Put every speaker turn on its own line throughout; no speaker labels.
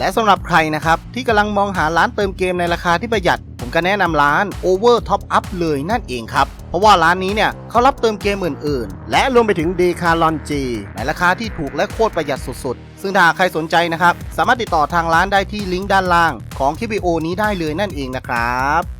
และสำหรับใครนะครับ ที่กำลังมองหาร้านเติมเกมในราคาที่ประหยัด ผมก็แนะนำร้าน Over Top Up เลยนั่นเองครับ เพราะว่าร้านนี้เนี่ยเขารับเติมเกมอื่นๆ และรวมไปถึง d e c a l o n G ในราคาที่ถูกและโคตรประหยัดสุดๆ ซึ่งถ้าใครสนใจนะครับ สามารถติดต่อทางร้านได้ที่ลิงก์ด้านล่างของคลิปวิดีโอนี้ได้เลยนั่นเองนะครับ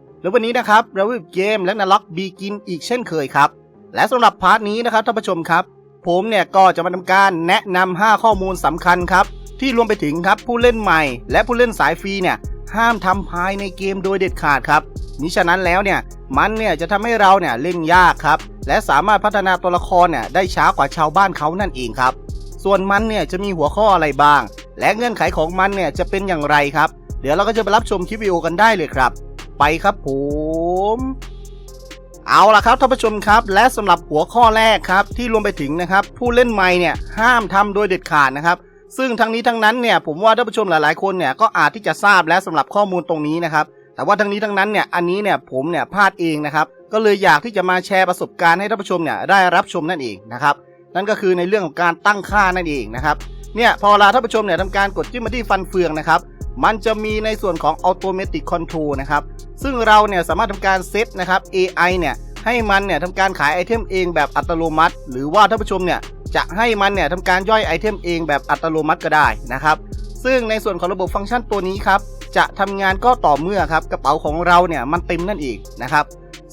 แล้ววันนี้นะครับเราวิบเกมและนล็อกบีกินอีกเช่นเคยครับ และสำหรับพาร์ทนี้นะครับท่านผู้ชมครับ ผมเนี่ยก็จะมาทำการแนะนำ5ข้อมูลสำคัญครับ ที่รวมไปถึงครับผู้เล่นใหม่ และผู้เล่นสายฟรีเนี่ยห้ามทำภายในเกมโดยเด็ดขาดครับมิฉะนั้นแล้วเนี่ยมันเนี่ยจะทำให้เราเนี่ยเล่นยากครับ และสามารถพัฒนาตัวละครเนี่ยได้ช้ากว่าชาวบ้านเขานั่นเองครับ ส่วนมันเนี่ยจะมีหัวข้ออะไรบ้าง และเงื่อนไขของมันเนี่ยจะเป็นอย่างไรครับ เดี๋ยวเราก็จะไปรับชมคลิปวิดีโอกันได้เลยครับ ไปครับผม เอาล่ะครับท่านผู้ชมครับ และสำหรับหัวข้อแรกครับที่รวมไปถึงนะครับ ผู้เล่นใหม่เนี่ยห้ามทำโดยเด็ดขาดนะครับ ซึ่งทั้งนี้ทั้งนั้นเนี่ยผมว่าท่านผู้ชมหลายๆ คนเนี่ยก็อาจที่จะทราบแล้วสำหรับข้อมูลตรงนี้นะครับ แต่ว่าทั้งนี้ทั้งนั้นเนี่ยอันนี้เนี่ยผมเนี่ยพลาดเองนะครับก็เลยอยากที่จะมาแชร์ประสบการณ์ให้ท่านผู้ชมเนี่ยได้รับชมนั่นเองนะครับนั่นก็คือในเรื่องของการตั้งค่านั่นเองนะครับเนี่ยพอเวลาท่านผู้ชมเนี่ยทำการกดจิ้มมาที่ฟันเฟืองนะครับ มันจะมีในส่วนของ Automatic Control นะครับ ซึ่งเราเนี่ยสามารถทำการเซตนะครับ AI เนี่ยให้มันเนี่ยทำการขายไอเทมเองแบบอัตโนมัติ หรือว่าท่านผู้ชมเนี่ยจะให้มันเนี่ยทำการย่อยไอเทมเองแบบอัตโนมัติก็ได้นะครับ ซึ่งในส่วนของระบบฟังก์ชันตัวนี้ครับ จะทำงานก็ต่อเมื่อครับกระเป๋าของเราเนี่ยมันเต็มนั่นเองนะครับ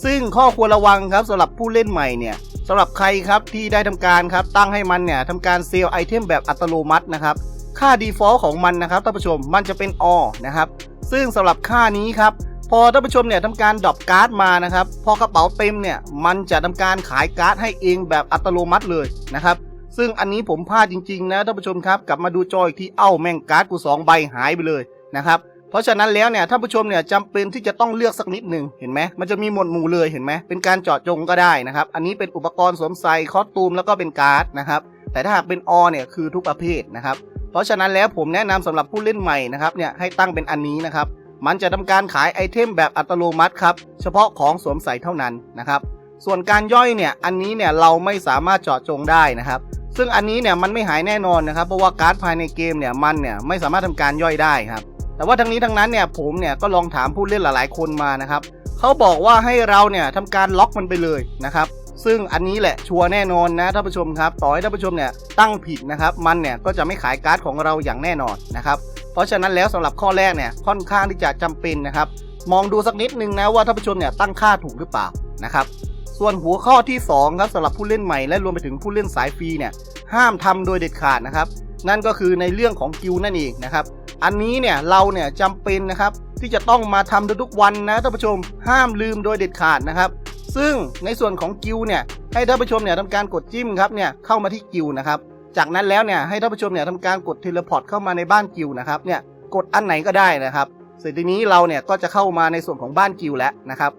ซึ่งข้อควรระวังครับสำหรับผู้เล่นใหม่เนี่ยสำหรับใครครับที่ได้ทำการครับตั้งให้มันเนี่ยทำการเซลล์ไอเทมแบบอัตโนมัตินะครับ ค่า default ของมันนะครับท่านผู้ชมมันจะเป็น all นะครับ ซึ่งสำหรับค่านี้ครับพอท่านผู้ชมเนี่ยทำการดรอปการ์ดมานะครับ พอกระเป๋าเต็มเนี่ยมันจะทำการขายการ์ดให้เองแบบอัตโนมัติเลยนะครับ ซึ่งอันนี้ผมพลาดจริงๆนะท่านผู้ชมครับกลับมาดูจออีกทีเอ้าแม่งการ์ดกูสองใบหายไปเลยนะครับเพราะฉะนั้นแล้วเนี่ยท่านผู้ชมเนี่ยจำเป็นที่จะต้องเลือกสักนิดหนึ่งเห็นไหมมันจะมีหมวดหมู่เลยเห็นไหมเป็นการเจาะจงก็ได้นะครับ อันนี้เป็นอุปกรณ์สวมใส่คอสตูมแล้วก็เป็นการ์ดนะครับแต่ถ้าหากเป็นอเนี่ยคือทุกประเภทนะครับ เพราะฉะนั้นแล้วผมแนะนำสำหรับผู้เล่นใหม่นะครับเนี่ยให้ตั้งเป็นอันนี้นะครับ มันจะทำการขายไอเทมแบบอัตโนมัติครับเฉพาะของสวมใส่เท่านั้นนะครับ ส่วนการย่อยเนี่ยอันนี้เนี่ยเราไม่สามารถเจาะจงได้นะครับซึ่งอันนี้เนี่ยมันไม่หายแน่นอนนะครับเพราะว่าการ์ดภายในเกมเนี่ยมันเนี่ยไม่สามารถทำการย่อยได้ครับแต่ว่าทั้งนี้ทั้งนั้นเนี่ยผมเนี่ยก็ลองถามผู้เล่นหลายๆ คนมานะครับเขาบอกว่าให้เราเนี่ยทำการล็อกมันไปเลยนะครับ ซึ่งอันนี้แหละชัวร์แน่นอนนะท่านผู้ชมครับ ต่อให้ท่านผู้ชมเนี่ยตั้งผิดนะครับ มันเนี่ยก็จะไม่ขายการ์ดของเราอย่างแน่นอนนะครับ เพราะฉะนั้นแล้วสำหรับข้อแรกเนี่ยค่อนข้างที่จะจำเป็นนะครับ มองดูสักนิดนึงนะว่าท่านผู้ชมเนี่ยตั้งค่าถูกหรือเปล่านะครับ ส่วนหัวข้อที่2ครับสำหรับผู้เล่นใหม่และรวมไปถึงผู้เล่นสายฟรีเนี่ยห้ามทำโดยเด็ดขาดนะครับ นั่นก็คือในเรื่องของกิลนั่นเองนะครับอันนี้เนี่ยเราเนี่ยจำเป็นนะครับที่จะต้องมาทำทุกๆวันนะท่านผู้ชมห้ามลืมโดยเด็ดขาดนะครับ ซึ่งในส่วนของกิลด์เนี่ยให้ท่านผู้ชมเนี่ยทำการกดจิ้มครับเนี่ยเข้ามาที่กิลด์นะครับจากนั้นแล้วเนี่ยให้ท่านผู้ชมเนี่ยทำการกดเทเลพอร์ตเข้ามาในบ้านกิลด์นะครับเนี่ยกดอันไหนก็ได้นะครับเสร็จทีนี้เราเนี่ยก็จะเข้ามาในส่วนของบ้านกิลด์แล้วนะครับ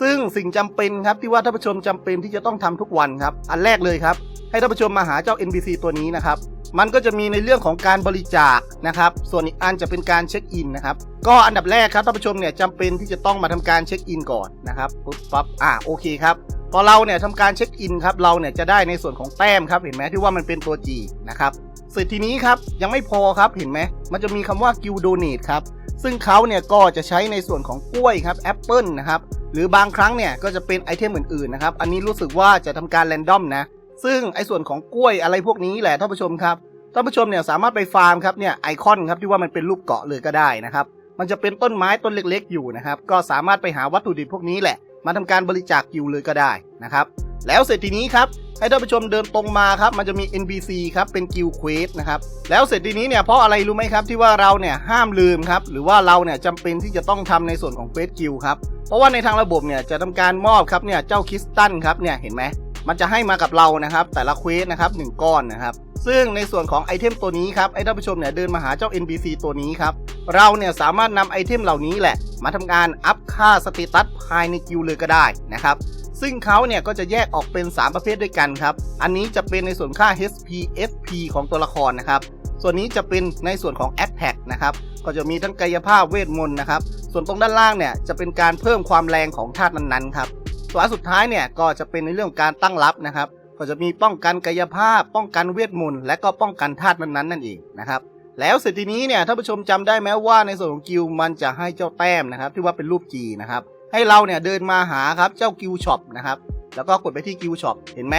ซึ่งสิ่งจำเป็นครับที่ว่าท่านผู้ชมจำเป็นที่จะต้องทำทุกวันครับอันแรกเลยครับให้ท่านผู้ชมมาหาเจ้า NPC ตัวนี้นะครับ มันก็จะมีในเรื่องของการบริจาคนะครับ ส่วนอีกอันจะเป็นการเช็คอินนะครับ ก็อันดับแรกครับท่านผู้ชมเนี่ยจำเป็นที่จะต้องมาทำการเช็คอินก่อนนะครับปุ๊บปั๊บอ่าโอเคครับพอเราเนี่ยทำการเช็คอินครับเราเนี่ยจะได้ในส่วนของแต้มครับเห็นไหมที่ว่ามันเป็นตัว G นะครับเสร็จทีนี้ครับยังไม่พอครับเห็นไหมมันจะมีคำว่า Guild Donate ครับซึ่งเขาเนี่ยก็จะใช้ในส่วนของกล้วยครับแอปเปิลนะครับหรือบางครั้งเนี่ยก็จะเป็นไอเทมอื่นๆนะครับอันนี้รู้สึกว่าจะทำการแรนดอมนะ ซึ่งไอส่วนของกล้วยอะไรพวกนี้แหละท่านผู้ชมครับท่านผู้ชมเนี่ยสามารถไปฟาร์มครับเนี่ยไอคอนครับที่ว่ามันเป็นรูปเกาะเลยก็ได้นะครับมันจะเป็นต้นไม้ต้นเล็กๆ อยู่นะครับ ก็สามารถไปหาวัตถุดิบพวกนี้แหละ มาทำการบริจาคกิวเลยก็ได้นะครับ แล้วเสร็จทีนี้ครับให้ท่านผู้ชมเดินตรงมาครับ มันจะมี NPC ครับเป็นกิลเควสนะครับ แล้วเสร็จทีนี้เนี่ยเพราะอะไรรู้ไหมครับที่ว่าเราเนี่ยห้ามลืมครับ หรือว่าเราเนี่ยจำเป็นที่จะต้องทำในส่วนของเควสกิลครับ เพราะว่าในทางระบบเนี่ยจะทำการมอบครับเนี่ยเจ้าคริสตัลครับเนี่ยเห็นไหม มันจะให้มากับเรานะครับ แต่ละเควสนะครับหนึ่งก้อนนะครับ ซึ่งในส่วนของไอเทมตัวนี้ครับไอ้ท่านผู้ชมเนี่ยเดินมาหาเจ้า NPC ตัวนี้ครับ เราเนี่ยสามารถนำไอเทมเหล่านี้แหละ มาทำการอัพค่าสเตตัสภายในกิลด์เลยก็ได้นะครับซึ่งเขาเนี่ยก็จะแยกออกเป็น 3 ประเภทด้วยกันครับ อันนี้จะเป็นในส่วนค่า HP FP ของตัวละครนะครับ ส่วนนี้จะเป็นในส่วนของ Attack นะครับ ก็จะมีทั้งกายภาพเวทมนต์นะครับ ส่วนตรงด้านล่างเนี่ยจะเป็นการเพิ่มความแรงของธาตุนั้นๆครับ วนอันสุดท้ายเนี่ยก็จะเป็นในเรื่องการตั้งรับนะครับ ก็จะมีป้องกันกายภาพ ป้องกันเวทมนต์และก็ป้องกันธาตุนั้นๆนั่นเองนะครับแล้วเสร็จทีนี้เนี่ยท่านผู้ชมจำได้ไหมว่าในส่วนของกิลมันจะให้เจ้าแต้มนะครับ ที่ว่าเป็นรูป G นะครับ ให้เราเนี่ยเดินมาหาครับเจ้ากิลช็อปนะครับแล้วก็กดไปที่กิลช็อปเห็นไหม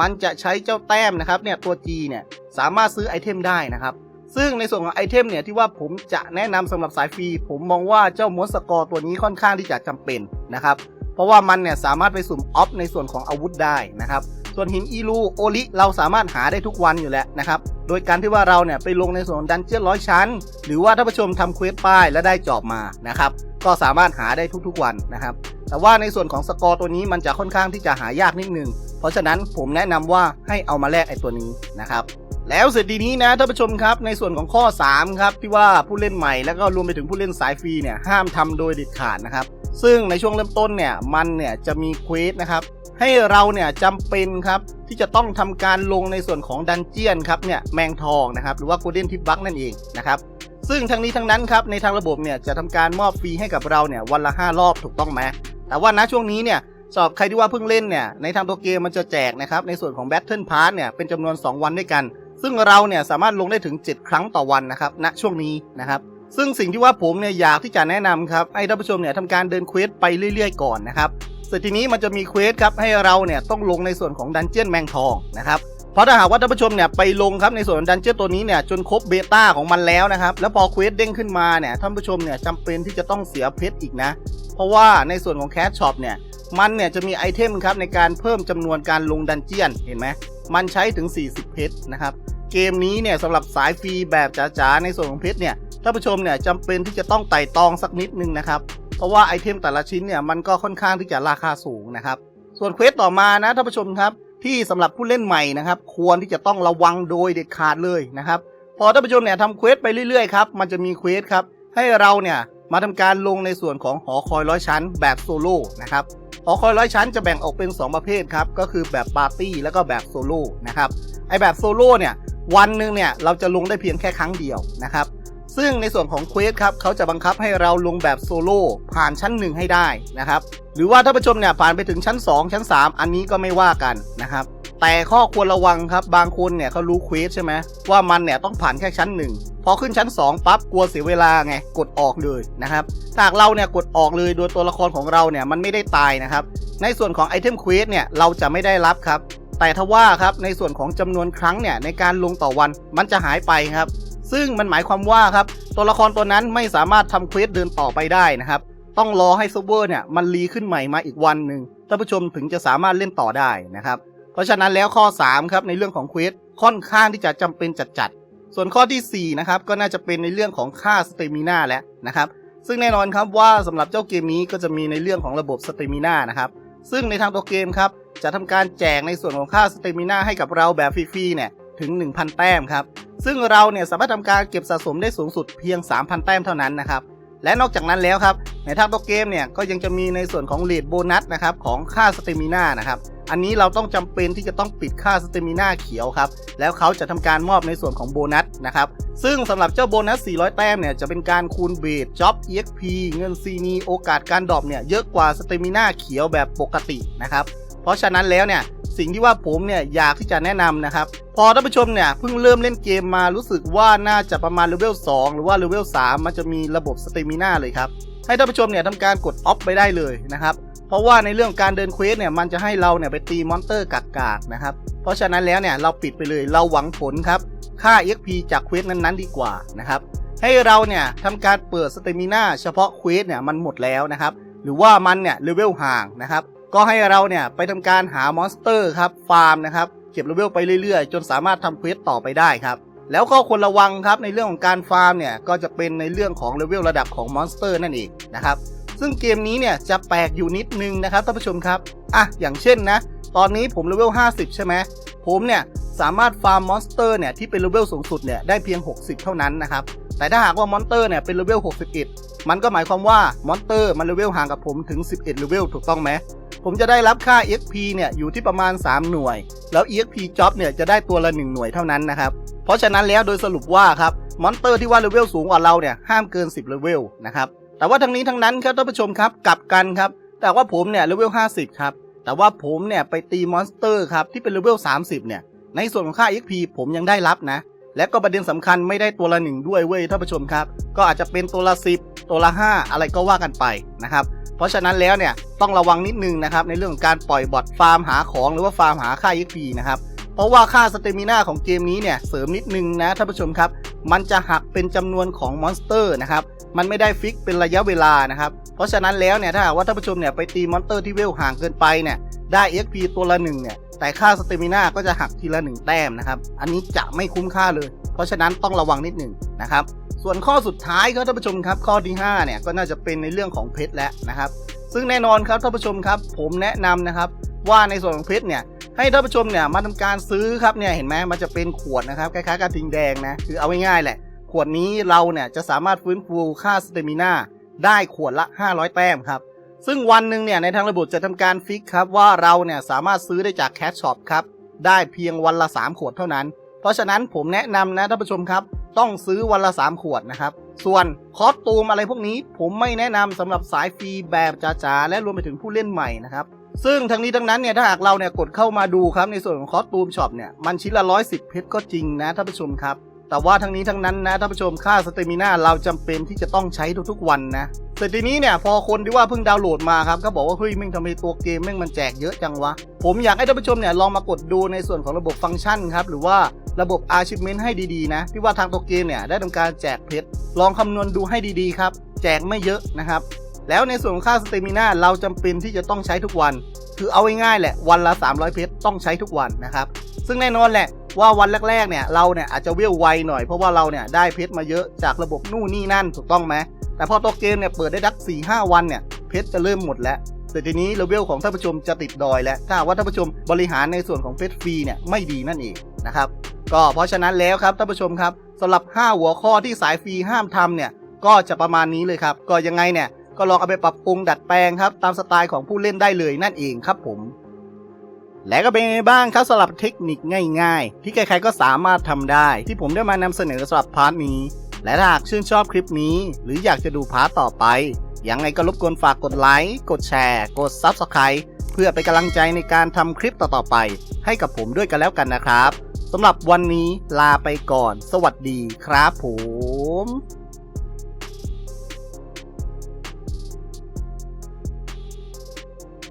มันจะใช้เจ้าแต้มนะครับเนี่ยตัว G เนี่ยสามารถซื้อไอเทมได้นะครับซึ่งในส่วนของไอเทมเนี่ยที่ว่าผมจะแนะนำสำหรับสายฟรี ผมมองว่าเจ้ามดสกอร์ตัวนี้ค่อนข้างที่จะจำเป็นนะครับ ราะว่ามันเนี่ยสามารถไปสุ่มออฟในส่วนของอาวุธได้นะครับส่วนหินอีลูโอลิเราสามารถหาได้ทุกวันอยู่แล้วนะครับโดยการที่ว่าเราเนี่ยไปลงในส่วนดันเจี้ยนร้อยชั้น หรือว่าถ้านผู้ชมทำเควสป้ายและได้จอบมานะครับก็สามารถหาได้ทุกๆวันนะครับแต่ว่าในส่วนของสกอร์ตัวนี้มันจะค่อนข้างที่จะหายากนิดนึง เพราะฉะนั้นผมแนะนำว่าให้เอามาแลกไอ้ตัวนี้นะครับแล้วเสร็จดีนี้นะท่านผู้ชมครับในส่วนของข้อ 3 ครับที่ว่าผู้เล่นใหม่แล้วก็รวมไปถึงผู้เล่นสายฟรีเนี่ยห้ามทำโดยเด็ดขาดนะครับ ซึ่งในช่วงเริ่มต้นเนี่ยมันเนี่ยจะมีเควสนะครับให้เราเนี่ยจำเป็นครับที่จะต้องทำการลงในส่วนของดันเจียนครับเนี่ยแมงทองนะครับหรือว่าโกลเด้นทิปบักนั่นเองนะครับซึ่งทั้งนี้ทั้งนั้นครับในทางระบบเนี่ยจะทำการมอบฟรีให้กับเราเนี่ยวันละ 5 รอบถูกต้องไหมแต่ว่าณช่วงนี้เนี่ยสำหรับใครที่ว่าเพิ่งเล่นเนี่ยในทางตัวเกมมันจะแจกนะครับในส่วนของ Battle Pass เนี่ยเป็นจำนวน 2 วันด้วยกัน ซึ่งเราเนี่ยสามารถลงได้ถึง 7 ครั้งต่อวันนะครับณช่วงนี้นะครับ ซึ่งสิ่งที่ว่าผมเนี่ยอยากที่จะแนะนำครับให้ท่านผู้ชมเนี่ยทำการเดินเควสไปเรื่อย ๆ ก่อนนะครับเสร็จทีนี้มันจะมีเควสครับให้เราเนี่ยต้องลงในส่วนของดันเจียนแมงทองนะครับเพราะถ้าหากว่าท่านผู้ชมเนี่ยไปลงครับในส่วนดันเจี้ยนตัวนี้เนี่ยจนครบเบต้าของมันแล้วนะครับแล้วพอเควสเด้งขึ้นมาเนี่ยท่านผู้ชมเนี่ยจำเป็นที่จะต้องเสียเพชรอีกนะ เพราะว่าในส่วนของแคชช็อปเนี่ยมันเนี่ยจะมีไอเทมครับในการเพิ่มจำนวนการลงดันเจียนเห็นไหมมันใช้ถึง 40 เพชรนะครับเกมนี้เนี่ยสำหรับสายฟรีแบบจ๋าๆในส่วนของเพชรเนี่ย ท่านผู้ชมเนี่ยจำเป็นที่จะต้องไต่ตองสักนิดนึงนะครับ เพราะว่าไอเทมแต่ละชิ้นเนี่ยมันก็ค่อนข้างที่จะราคาสูงนะครับ ส่วนเควสต่อมานะท่านผู้ชมครับ ที่สำหรับผู้เล่นใหม่นะครับ ควรที่จะต้องระวังโดยเด็ดขาดเลยนะครับ พอท่านผู้ชมเนี่ยทำเควสไปเรื่อยๆครับมันจะมีเควสครับให้เราเนี่ยมาทำการลงในส่วนของหอคอยร้อยชั้นแบบโซโล่นะครับหอคอยร้อยชั้นจะแบ่งออกเป็น 2 ประเภทครับก็คือแบบปาร์ตี้แล้วก็แบบโซโล่นะครับไอแบบโซโล่เนี่ยวันหนึ่งเนี่ยเราจะลงได้เพียงแค่ครั้งเดียวนะครับ ซึ่งในส่วนของเควสครับเขาจะบังคับให้เราลงแบบโซโล่ผ่านชั้น 1 ให้ได้นะครับ หรือว่าถ้าผู้ชมเนี่ยผ่านไปถึงชั้น 2 ชั้น 3 อันนี้ก็ไม่ว่ากันนะครับ แต่ข้อควรระวังครับบางคนเนี่ยเขารู้เควสใช่ไหมว่ามันเนี่ยต้องผ่านแค่ชั้น 1 พอขึ้นชั้น 2 ปั๊บกลัวเสียเวลาไงกดออกเลยนะครับถ้าหากเราเนี่ยกดออกเลยโดยตัวละครของเราเนี่ยมันไม่ได้ตายนะครับ ในส่วนของไอเทมเควสเนี่ยเราจะไม่ได้รับครับแต่ทว่าครับในส่วนของจำนวนครั้งเนี่ยในการลงต่อวันมันจะหายไปครับ ซึ่งมันหมายความว่าครับตัวละครตัวนั้นไม่สามารถทำเควสเดินต่อไปได้นะครับ ต้องรอให้เซิร์ฟเวอร์เนี่ยมันรีขึ้นใหม่มาอีกวันหนึ่งท่านผู้ชมถึงจะสามารถเล่นต่อได้นะครับ เพราะฉะนั้นแล้วข้อ 3 ครับในเรื่องของเควสค่อนข้างที่จะจำเป็นจัดๆส่วนข้อทีสี่4นะครับก็น่าจะเป็นในเรื่องของค่าสเตมิน่าแล้วนะครับซึ่งแน่นอนครับว่าสำหรับเจ้าเกมนี้ก็จะมีในเรื่องของระบบสเตมิน่านะครับซึ่งในทางตัวเกมครับจะทำการแจกในส่วนของค่าสเตมิน่าให้กับเราแบบฟรีๆเนี่ย ถึง 1,000 แต้มครับ ซึ่งเราเนี่ยสามารถทำการเก็บสะสมได้สูงสุดเพียง 3,000 แต้มเท่านั้นนะครับ และนอกจากนั้นแล้วครับ ในทางตัวเกมเนี่ยก็ยังจะมีในส่วนของเลดโบนัสนะครับของค่าสเตมิน่านะครับ อันนี้เราต้องจำเป็นที่จะต้องปิดค่าสเตมิน่าเขียวครับ แล้วเขาจะทำการมอบในส่วนของโบนัสนะครับ ซึ่งสำหรับเจ้าโบนัส 400 แต้มเนี่ยจะเป็นการคูณเบสจ็อบ EXP เงินซีนีโอกาสการดรอปเนี่ยเยอะกว่าสเตมิน่าเขียวแบบปกตินะครับ เพราะฉะนั้นแล้วเนี่ย สิ่งที่ว่าผมเนี่ยอยากที่จะแนะนำนะครับ พอท่านผู้ชมเนี่ยเพิ่งเริ่มเล่นเกมมารู้สึกว่าน่าจะประมาณเลเวล2หรือว่าเลเวล3มันจะมีระบบสเตมิน่าเลยครับ ให้ท่านผู้ชมเนี่ยทำการกดออฟไปได้เลยนะครับเพราะว่าในเรื่องการเดินเควสเนี่ยมันจะให้เราเนี่ยไปตีมอนเตอร์กากๆนะครับ เพราะฉะนั้นแล้วเนี่ยเราปิดไปเลยเราหวังผลครับ ค่า XP จากเควสนั้นๆดีกว่านะครับ ให้เราเนี่ยทำการเปิดสเตมิน่าเฉพาะเควสเนี่ยมันหมดแล้วนะครับ หรือว่ามันเนี่ยเลเวลห่างนะครับ ก็ให้เราเนี่ยไปทำการหามอนสเตอร์ครับฟาร์มนะครับเก็บเลเวลไปเรื่อยๆ จนสามารถทำเควสต่อไปได้ครับ แล้วก็ควรระวังครับในเรื่องของการฟาร์มเนี่ยก็จะเป็นในเรื่องของเลเวลระดับของมอนสเตอร์นั่นเองนะครับซึ่งเกมนี้เนี่ยจะแปลกอยู่นิดนึงนะครับท่านผู้ชมครับอะอย่างเช่นนะ ตอนนี้ผมเลเวล 50 ใช่ไหมผมเนี่ยสามารถฟาร์มมอนสเตอร์เนี่ยที่เป็นเลเวลสูงสุดเนี่ยได้เพียง 60 เท่านั้นนะครับแต่ถ้าหากว่ามอนสเตอร์เนี่ยเป็นเลเวล 61 มันก็หมายความว่ามอนสเตอร์มันเลเวลห่างกับผมถึง 11 เลเวลถูกต้องไหม ผมจะได้รับค่า EXP เนี่ยอยู่ที่ประมาณ 3 หน่วย แล้ว EXP Job เนี่ยจะได้ตัวละ 1 หน่วยเท่านั้นนะครับ เพราะฉะนั้นแล้วโดยสรุปว่าครับมอนสเตอร์ที่ว่าเลเวลสูงกว่าเราเนี่ยห้ามเกิน 10เลเวลนะครับแต่ว่าทั้งนี้ทั้งนั้นครับท่านผู้ชมครับกลับกันครับแต่ว่าผมเนี่ยเลเวล50ครับแต่ว่าผมเนี่ยไปตีมอนสเตอร์ครับที่เป็นเลเวล30เนี่ยในส่วนของค่า XP ผมยังได้รับนะและก็ประเด็นสำคัญไม่ได้ตัวละหนึ่งด้วยเว้ยท่านผู้ชมครับ ก็อาจจะเป็นตัวละ 10 ตัวละ 5 อะไรก็ว่ากันไปนะครับเพราะฉะนั้นแล้วเนี่ยต้องระวังนิดนึงนะครับในเรื่องของการปล่อยบอทฟาร์มหาของหรือว่าฟาร์มหาค่า XP นะครับเพราะว่าค่าสเตมิน่าของเกมนี้เนี่ยเสริมนิดนึงนะท่านผู้ชมครับ มันจะหักเป็นจำนวนของมอนสเตอร์นะครับมันไม่ได้ฟิกเป็นระยะเวลานะครับเพราะฉะนั้นแล้วเนี่ยถ้าหากว่าท่านผู้ชมเนี่ยไปตีมอนสเตอร์ที่เวลห่างเกินไปเนี่ยได้ XP ตัวละหนึ่งเนี่ย แต่ค่าสเตมิน่าก็จะหักทีละหนึ่งแต้มนะครับ อันนี้จะไม่คุ้มค่าเลย เพราะฉะนั้นต้องระวังนิดหนึ่งนะครับ ส่วนข้อสุดท้ายครับท่านผู้ชมครับ ข้อที่5เนี่ยก็น่าจะเป็นในเรื่องของเพชรแล้วนะครับ ซึ่งแน่นอนครับท่านผู้ชมครับ ผมแนะนำนะครับว่าในส่วนของเพชรเนี่ยให้ท่านผู้ชมเนี่ยมาทำการซื้อครับเนี่ยเห็นไหมมันจะเป็นขวดนะครับคล้ายๆกระทิงแดงนะคือเอาง่ายๆแหละ ขวดนี้เราเนี่ยจะสามารถฟื้นฟูค่าสเตมิน่าได้ขวดละ 500 แต้มครับ ซึ่งวันหนึ่งเนี่ยในทางระบบจะทำการฟิกครับว่าเราเนี่ยสามารถซื้อได้จากแคชช็อปครับได้เพียงวันละ 3 ขวดเท่านั้น เพราะฉะนั้นผมแนะนำนะท่านผู้ชมครับ ต้องซื้อวันละ 3 ขวดนะครับ ส่วนคอสตูมอะไรพวกนี้ ผมไม่แนะนำสำหรับสายฟรีแบบจ๋าๆและรวมไปถึงผู้เล่นใหม่นะครับ ซึ่งทั้งนี้ทั้งนั้นเนี่ยถ้าหากเราเนี่ยกดเข้ามาดูครับในส่วนของคอสตูมช็อปเนี่ยมันชิ้นละ110เพชรก็จริงนะท่านผู้ชมครับ แต่ว่าทั้งนี้ทั้งนั้นนะท่านผู้ชมค่าสเตมิน่าเราจำเป็นที่จะต้องใช้ทุกๆวันนะแต่ทีนี้เนี่ยพอคนที่ว่าเพิ่งดาวน์โหลดมาครับก็บอกว่าเฮ้ยแม่งทำไมตัวเกมแม่งมันแจกเยอะจังวะ ผมอยากให้ท่านผู้ชมเนี่ยลองมากดดูในส่วนของระบบฟังก์ชันครับหรือว่าระบบ achievement ให้ดีๆนะ ที่ว่าทางตัวเกมเนี่ยได้ทำการแจกเพชรลองคำนวณดูให้ดีๆครับ แจกไม่เยอะนะครับ แล้วในส่วนของค่าสเตมินาเราจำเป็นที่จะต้องใช้ทุกวัน คือเอาง่ายๆแหละวันละ 300 เพชรต้องใช้ทุกวันนะครับ ซึ่งแน่นอนแหละว่าวันแรกๆเนี่ยเราเนี่ยอาจจะเวลไวหน่อยเพราะว่าเราเนี่ยได้เพชรมาเยอะจากระบบนู่นนี่นั่นถูกต้องไหมแต่พอตัวเกมเนี่ยเปิดได้ดัก4 5วันเนี่ยเพชรจะเริ่มหมดแล้วแต่ทีนี้เลเวลของท่านผู้ชมจะติดดอยแล้วถ้าว่าท่านผู้ชมบริหารในส่วนของเพชรฟรีเนี่ยไม่ดีนั่นเองนะครับก็เพราะฉะนั้นแล้วครับท่านผู้ชมครับสำหรับ 5 หัวข้อที่สายฟรีห้ามทำเนี่ยก็จะประมาณนี้เลยครับก็ยังไงเนี่ย ก็ลองเอาไปปรับปรุงดัดแปลงครับตามสไตล์ของผู้เล่นได้เลยนั่นเองครับผม และก็เป็นยังไงบ้างครับสำหรับเทคนิคง่ายๆ ที่ใครๆก็สามารถทำได้ ที่ผมได้มานำเสนอสำหรับพาร์ทนี้ และถ้าหากชื่นชอบคลิปนี้ หรืออยากจะดูพาร์ทต่อไปยังไงก็รบกวนฝากกดไลค์กดแชร์ กด Subscribe เพื่อเป็นกำลังใจในการทำคลิปต่อๆไป ให้กับผมด้วยกันแล้วกันนะครับสำหรับวันนี้ลาไปก่อน สวัสดีครับผม